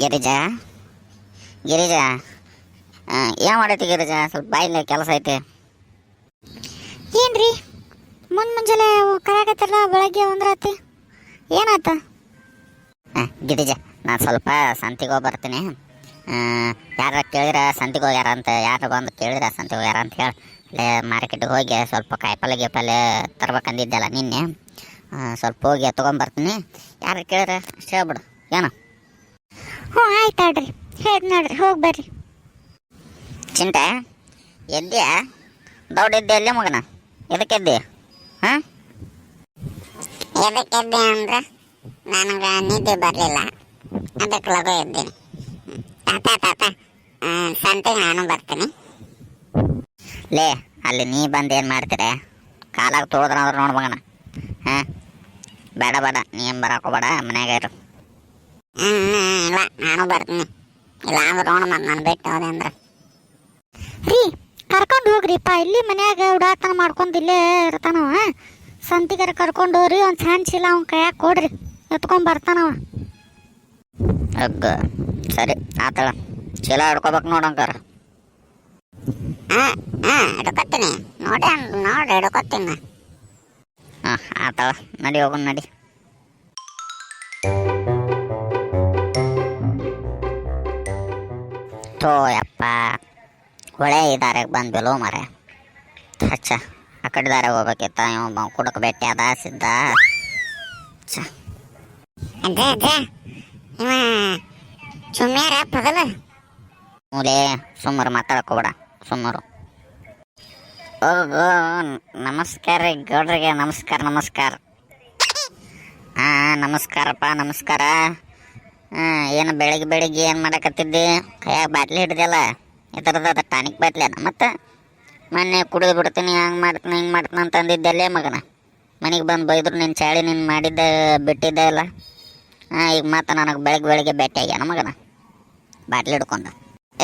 ಗಿರಿಜಾ. ಗಿರಿಜಾ. ಏನು ಮಾಡೈತಿ ಗಿರಿಜಾ? ಸ್ವಲ್ಪ ಬಾಯಿಲೆ ಕೆಲಸ ಐತೆ. ಏನ್ರಿ? ಮುಂದೆ ಮುಂಜಾನೆ ಕರಾಗತ್ತಲ್ಲ ಬೆಳಗ್ಗೆ ಒಂದ್ರಾತಿ ಏನಾಯ್ತ ಹಾಂ ಗಿರಿಜಾ ನಾನು ಸ್ವಲ್ಪ ಸಂತಿಗೆ ಹೋಗಿ ಬರ್ತೀನಿ. ಯಾರ ಕೇಳಿದ್ರೆ ಸಂತಿಗೆ ಹೋಗ್ಯಾರ ಅಂತ ಯಾರು ಬಂದು ಕೇಳಿರ ಸಂತಿಗೆ ಹೋಗ್ಯಾರ ಅಂತ ಹೇಳಿ. ಅಲ್ಲೇ ಮಾರ್ಕೆಟಿಗೆ ಹೋಗಿ ಸ್ವಲ್ಪ ಕಾಯಿಪಲ್ಲೆ ಗೀಪಲ್ಲೆ ತರ್ಬೇಕಂದಿದ್ದೆಲ್ಲ ನಿನ್ನೆ. ಸ್ವಲ್ಪ ಹೋಗಿ ತೊಗೊಂಬರ್ತೀನಿ. ಯಾರು ಕೇಳಿರ ಅಷ್ಟೇ ಹೇಳ್ಬಿಡು. ಏನು ಹ್ಞೂ ಆಯ್ತು ಆಡ್ರಿ ಹೇಳಿ ನೋಡ್ರಿ ಹೋಗಿ ಬರ್ರಿ. ಚಿಂಟೆ ಎದ್ದ್ಯಾ? ದೌಡಿದ್ದೆ ಎಲ್ಲೇ ಮಗನ? ಎದಕ್ಕೆದ್ದೆ ಹಾಂ? ಎದಕ್ಕೆದ್ದೆ ಅಂದ್ರೆ ನನಗೆ ನಿದ್ದೆ ಬರಲಿಲ್ಲ. ಅದಕ್ಕೆ ಲಗು ಎದ್ದೇನೆ ತಾತ ತಾತ ಸಂತೆಗೆ ನಾನು ಬರ್ತೀನಿ. ಲೇ ಅಲ್ಲಿ ನೀ ಬಂದು ಏನು ಮಾಡ್ತೀರ ಕಾಲಾಗ ತೋದ್ರ ಅಂದ್ರೆ ನೋಡು ಮಗನ. ಹಾಂ? ಬೇಡ ಬೇಡ ನೀ ಏನು ಬರಾಕೋಬೇಡ ಮನ್ಯಾಗ ಇರು. ಹ್ಮ್, ಹ್ಮ್, ಇಲ್ಲ ನಾನು ಬರ್ತೀನಿ ಇಲ್ಲ ಅಂದ್ರೆ ನೋಡು ಮತ್ತೆ ನಾನು ಬಿಟ್ಟು ಹೋದೆ ಅಂದ್ರೆ. ರೀ ಕರ್ಕೊಂಡು ಹೋಗ್ರಿಪ್ಪ. ಇಲ್ಲಿ ಮನ್ಯಾಗ ಉಡಾತನ ಮಾಡ್ಕೊಂಡು ಇಲ್ಲೇ ಇರ್ತಾನವ. ಸಂತಿಗರ ಕರ್ಕೊಂಡು ಹೋಗ್ರಿ ಒಂದು ಸಣ್ಣ ಚೀಲ ಅವ್ನ ಕೈಯಾಗ ಕೊಡ್ರಿ. ಎತ್ಕೊಂಡು ಬರ್ತಾನವ ಅಗ್ಗ ಸರಿ ಆತಳ. ಚೀಲ ಹಿಡ್ಕೋಬೇಕು ನೋಡಂಗಾರ ಹಾಂ ಹಾಂ ಹಿಡ್ಕೊತೀನಿ. ನೋಡಿ ನೋಡಿ ಹಿಡ್ಕೊತೀನಿ. ಹಾಂ ಆತಳ ನಡಿ ಹೋಗೋಣ ನಡಿ. ಥೋ ಯಪ್ಪ. ದಾರ್ಯಾಗ ಬಂದ್ಬಿಲ್ಲೋ ಮರೆ ಹಚ್ಚ ಆ ಕಡೆ ದಾರ್ಯಾಗ ಹೋಗ್ಬೇಕಿತ್ತ ಇವ ಕುಡಕ್ ಭೇಟಿ ಅದ ಸಿದ್ಧ ಛ. ಅದೇ ಅಜ್ಜ ಇವ ಚುಮ್ಮ್ಯಾರ ಪಗಲ. ಮೂಲೆ ಸುಮ್ಮರು ಮಾತಾಡ್ಕೋಬೇಡ ಸುಮ್ಮರು. ಓಗೋ ನಮಸ್ಕಾರ ರೀ ಗೌಡ್ರಿಗೆ ನಮಸ್ಕಾರ ನಮಸ್ಕಾರ. ಹಾಂ ನಮಸ್ಕಾರಪ್ಪ ನಮಸ್ಕಾರ. ಹಾಂ ಏನು ಬೆಳಿಗ್ಗೆ ಬೆಳಿಗ್ಗೆ ಏನು ಮಾಡಕತ್ತಿದ್ದಿ? ಕೈಯಾಗ ಬಾಟ್ಲಿ ಹಿಡ್ದಲ್ಲ. ಅದು ಟಾನಿಕ್ ಬಾಟ್ಲಿ ಅದ ಮತ್ತು? ಮೊನ್ನೆ ಕುಡಿದು ಬಿಡ್ತೀನಿ, ಹಂಗೆ ಮಾಡ್ತೀನಿ, ಹಿಂಗೆ ಮಾಡ್ತೀನಿ ಅಂತ ಅಂದಿದ್ದಲ್ಲೇ ಮಗನ. ಮನೆಗೆ ಬಂದು ಬೈದ್ರು ನಿನ್ನ ಚಾಳಿ ನಿನ್ನ ಮಾಡಿದ್ದ, ಬಿಟ್ಟಿದ್ದೆ ಇಲ್ಲ ಹಾಂ, ಈಗ ಮತ್ತೆ ನನಗೆ ಬೆಳಗ್ಗೆ ಬೆಳಗ್ಗೆ ಭೇಟಿ ಆಗ್ಯಾನ ಮಗನ. ಬಾಟ್ಲಿ ಹಿಡ್ಕೊಂಡು.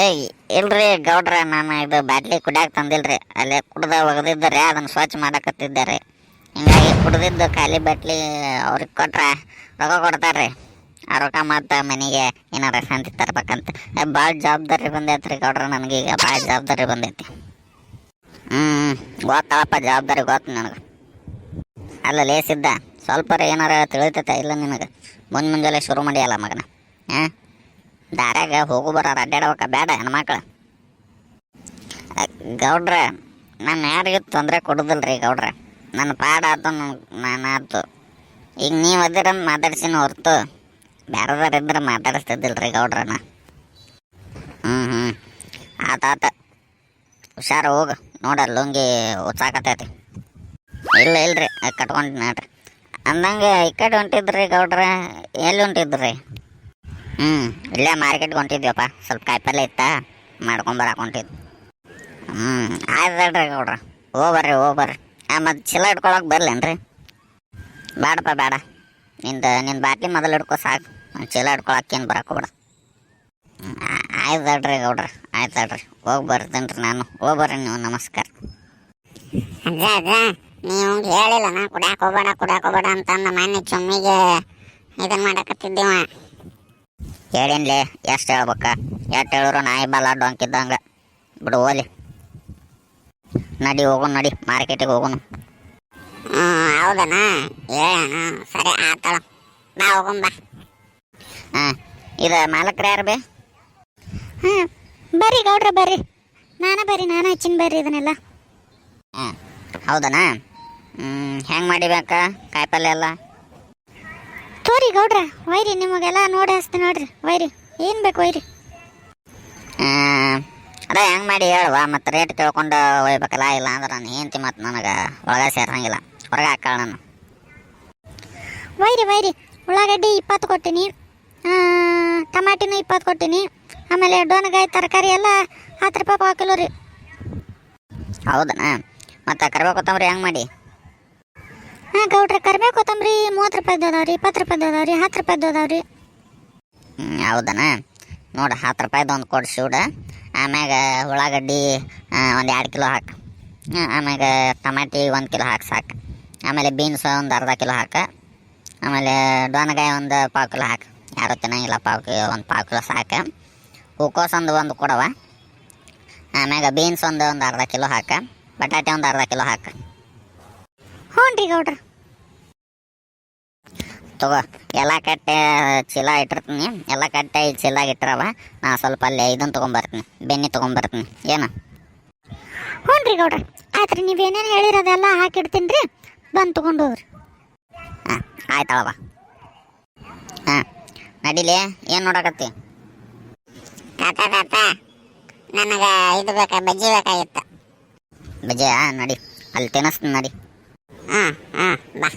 ಏಯ್, ಇಲ್ರಿ ಗೌಡ್ರ, ನಾನು ಇದು ಬಾಟ್ಲಿ ಕುಡಿಯಾಕೆ ತಂದಿಲ್ರಿ. ಅಲ್ಲೇ ಕುಡ್ದ ಒಗೆದಿದ್ದಾರೆ, ಅದನ್ನು ಸ್ವಚ್ಛ ಮಾಡಕತ್ತಿದ್ದಾರೆ. ಹಿಂಗಾಗಿ ಕುಡ್ದಿದ್ದು ಖಾಲಿ ಬಾಟ್ಲಿ ಅವ್ರಿಗೆ ಕೊಟ್ರೆ, ರೊಕ್ಕ ಕೊಡ್ತಾರೆ ಆ ರೊಕ್ಕ ಮತ್ತು ಮನೆಗೆ ಏನಾರ ಶಾಂತಿ ತರ್ಬೇಕಂತ. ಭಾಳ ಜವಾಬ್ದಾರಿ ಬಂದೈತೆ ರೀ ಗೌಡ್ರ ನನಗೀಗ ಭಾಳ ಜವಾಬ್ದಾರಿ ಬಂದೈತಿ. ಹ್ಞೂ ಗೊತ್ತಪ್ಪ ಜವಾಬ್ದಾರಿ ಗೊತ್ತು ನನಗೆ. ಅಲ್ಲ ಲೇಸಿದ್ದ ಸ್ವಲ್ಪ ಏನಾರ ತಿಳಿತೈತೆ ಇಲ್ಲ ನಿನಗೆ? ಮುಂದೆ ಮುಂಜಾನೆ ಶುರು ಮಾಡಿಯಲ್ಲ ಮಗನ. ಹಾಂ ದಾರ್ಯಾಗ ಹೋಗು ಬರೋರು ಅಡ್ಡಾಡ್ಬೇಕ ಬೇಡ ಹೆಣ್ಮಕ್ಳು. ಗೌಡ್ರ, ನಾನು ಯಾರಿಗೂ ತೊಂದರೆ ರೀ ಗೌಡ್ರ. ನನ್ನ ಪಾಡ ಆತು, ನಾನು ಆತು. ಈಗ ನೀವು ಅದಿರಂತ ಮಾತಾಡ್ಸಿನ ಹೊರ್ತು ಬೇರೆದಾರ ಇದ್ರೆ ಮಾತಾಡಿಸ್ತಿದ್ದಿಲ್ರಿ ಗೌಡ್ರನ ಹ್ಞೂ ಹ್ಞೂ ಆತಾತ ಹುಷಾರು ಹೋಗು. ನೋಡ ಲುಂಗಿ ಉತ್ಸಾಕತೈತಿ ಇಲ್ಲ, ಇಲ್ರಿ. ಕಟ್ಕೊಂಡು ನೋಡ್ರಿ. ಅಂದಂಗೆ ಈ ಕಡೆ ಹೊಂಟಿದ್ರಿ ಗೌಡ್ರ. ಎಲ್ಲಿ ಹೊಂಟಿದ್ರಿ? ಹ್ಞೂ ಇಲ್ಲೇ ಮಾರ್ಕೆಟ್ಗೆ ಹೊಂಟಿದ್ವಪ್ಪ ಸ್ವಲ್ಪ ಕಾಯಿಪಲ್ಲೆ ಇತ್ತ? ಮಾಡ್ಕೊಂಬರಕ್ಕೆ ಹೊಂಟಿದ್ದು ಹ್ಞೂ ಆಯ್ತು ಹೇಳ್ರಿ ಗೌಡ್ರ. ಹೋಗ್ಬರ್ರಿ ಹೋಗ್ಬರ್ರಿ ಆ, ಮತ್ತು ಚೀಲ ಹಿಡ್ಕೊಳಕ್ಕೆ ಬರಲೇನ್ರಿ? ಬೇಡಪ್ಪ ಬೇಡ ನಿಂದು ನಿನ್ನ ಬಾಕಿ ಮೊದಲು ಹಿಡ್ಕೊ ಸಾಕು. ಚೀಲ ಹಿಡ್ಕೊಳಕ್ಕೇನು ಬರಕೋಬೇಡ ಆಯ್ತು ಹೇಳ್ರಿ ಗೌಡ್ರ ಆಯ್ತು ಹೇಳ್ರಿ ಹೋಗಿ ಬರ್ತೀನಿ ರೀ ನಾನು ಹೋಗ್ಬರ್ರಿ ನೀವು ನಮಸ್ಕಾರ. ಅಜ್ಜ ಅಜ್ಜ ನೀವು ಹೇಳಿಲ್ಲ ನಾ ಕುಡ್ಯಾಕ ಹೋಗ್ಬೇಡ ಕುಡ್ಯಾಕ ಹೋಗ್ಬೇಡ ಅಂತಂದ ಮೊನ್ನೆ ಚೊಮ್ಮಿಗೆ ಇದನ್ನು ಮಾಡಕತ್ತಿದ್ದೀವ ಹೇಳೇನ್ಲೆ ಎಷ್ಟು ಹೇಳ್ಬೇಕ? ಎಷ್ಟು ಹೇಳಿದ್ರು ನಾಯಿ ಬಲ ಡೊಂಕಿದ್ದಂಗೆ ಬಿಡು ಹೋಲಿ ನಡಿ ಹೋಗೋಣ ನಡಿ ಮಾರ್ಕೆಟಿಗೆ ಹೋಗೋಣ ಹ್ಞೂ ಹೌದನ? ಹೇಳಣ ಸರಿ ಆತಳ. ಬಾ. ಹೋಗಂಬ ಹಾಂ ಇದು ಮಾಲಕ್ರು ಯಾರು ಬೇ? ಹಾಂ ಬರ್ರಿ ಗೌಡ್ರ ಬರ್ರಿ. ನಾನೇ ಬರ್ರಿ ನಾನು ಹಚ್ಚಿನ ಬರ್ರಿ ಇದನ್ನೆಲ್ಲ. ಹಾಂ ಹೌದನಾ? ಹೆಂಗೆ ಮಾಡಿಬೇಕ ಕಾಯಿಪಲ್ಲೆ ಎಲ್ಲ? ತೋರಿ ಗೌಡ್ರ ಒಯ್ರಿ ನಿಮಗೆಲ್ಲ ನೋಡಿ ಹಚ್ತೀನಿ ನೋಡ್ರಿ. ಒಯ್ರಿ ಏನು ಬೇಕು ಒಯ್ರಿ? ಅದ ಹೆಂಗೆ ಮಾಡಿ ಹೇಳುವ? ಮತ್ತು ರೇಟ್ ಕೇಳ್ಕೊಂಡು ಒಯ್ಬೇಕಲ್ಲ ಇಲ್ಲ ಅಂದ್ರೆ ನಾನು ಹೆಂಡ್ತಿ ಮತ್ತು ನನಗೆ ಒಳಗೆ ಸೇರಂಗಿಲ್ಲ ಹೊರಗೆ ಹಾಕಾಳ ನಾನು. ಒಯ್ರಿ ಒಯ್ರಿ. ಉಳ್ಳಾಗಡ್ಡಿ ಇಪ್ಪತ್ತು ಕೊಟ್ಟಿನಿ. ಟಮಾಟಿನೂ ಇಪ್ಪತ್ತು ಕೊಟ್ಟಿನಿ. ಆಮೇಲೆ ಡೋನಗಾಯಿ ತರಕಾರಿ ಎಲ್ಲ ಹತ್ತು ರೂಪಾಯಿ ಪಾವು ಕಿಲೋ ರೀ. ಹೌದನಾ? ಮತ್ತು ಕರಿಬೇವು ಕೊತ್ತಂಬರಿ ಹೆಂಗೆ ಮಾಡಿ? ಹಾಂ, ಗೌಡ್ರ ಕರಿಬೇವು ಕೊತ್ತಂಬರಿ ಮೂವತ್ತು ರೂಪಾಯ್ದು ರೀ, ಇಪ್ಪತ್ತು ರೂಪಾಯ್ದು ರೀ, ಹತ್ತು ರೂಪಾಯ್ದು ಅದಾವೆ ರೀ. ಹೌದನಾ? ನೋಡಿ, ಹತ್ತು ರೂಪಾಯ್ದು ಒಂದು ಕೊಡು ಶೂಡ. ಆಮ್ಯಾಗ ಉಳ್ಳಾಗಡ್ಡಿ ಒಂದು ಎರಡು ಕಿಲೋ ಹಾಕು. ಆಮ್ಯಾಗ ಟಮಾಟಿ ಒಂದು ಕಿಲೋ ಹಾಕಿ ಸಾಕು. ಆಮೇಲೆ ಬೀನ್ಸ್ ಒಂದು ಅರ್ಧ ಕಿಲೋ ಹಾಕ. ಆಮೇಲೆ ಡೋನಗಾಯಿ ಒಂದು ಪಾವು ಕಿಲೋ ಹಾಕು. ಯಾರು ಇಲ್ಲ ಪಾವು ಒಂದು ಪಾವು ಕಿಲೋ ಸಾಕು. ಹೂಕೋಸ್ ಒಂದು ಒಂದು ಕೊಡವ ಆಮ್ಯಾಗ ಬೀನ್ಸ್ ಒಂದು ಒಂದು ಅರ್ಧ ಕಿಲೋ ಹಾಕ. ಬಟಾಟೆ ಒಂದು ಅರ್ಧ ಕಿಲೋ ಹಾಕ. ಹ್ಞೂ ರೀ ಗೌಡ್ರ. ತಗೋ, ಎಲ್ಲ ಕಟ್ಟೆ ಚೀಲ ಇಟ್ಟಿರ್ತೀನಿ. ಎಲ್ಲ ಕಟ್ಟೆ ಈ ಚೀಲಾಗ ಇಟ್ಟಿರವ ನಾ ಸ್ವಲ್ಪ ಅಲ್ಲಿ ಇದನ್ನು ತೊಗೊಂಬರ್ತೀನಿ. ಬೆನ್ನಿ ತೊಗೊಂಬರ್ತೀನಿ. ಏನು? ಹ್ಞೂ ರೀ ಗೌಡ್ರ. ಆಯ್ತು ರೀ ನೀವೇನೇನು ಹೇಳಿರೋದೆಲ್ಲ ಹಾಕಿಡ್ತೀನಿ ರೀ ಬಂದು ತೊಗೊಂಡು ಹೋಗ್ರಿ. ಹಾಂ ಆಯ್ತಳವ ನಡಿಲಿ ಏನು ನೋಡಕತ್ತಿ? ತಾತ ತಾತ ನನಗ ಇದು ಬೇಕಾ ಬಜ್ಜಿ ಬೇಕಾಗಿತ್ತು. ಬಜ್ಜಿ ನಡಿ ಅಲ್ಲಿ ತಿನ್ನಿಸ್ತೀನಿ ನಡಿ. ಹ್ಮ್ ಹ್ಮ್ ಬಾ.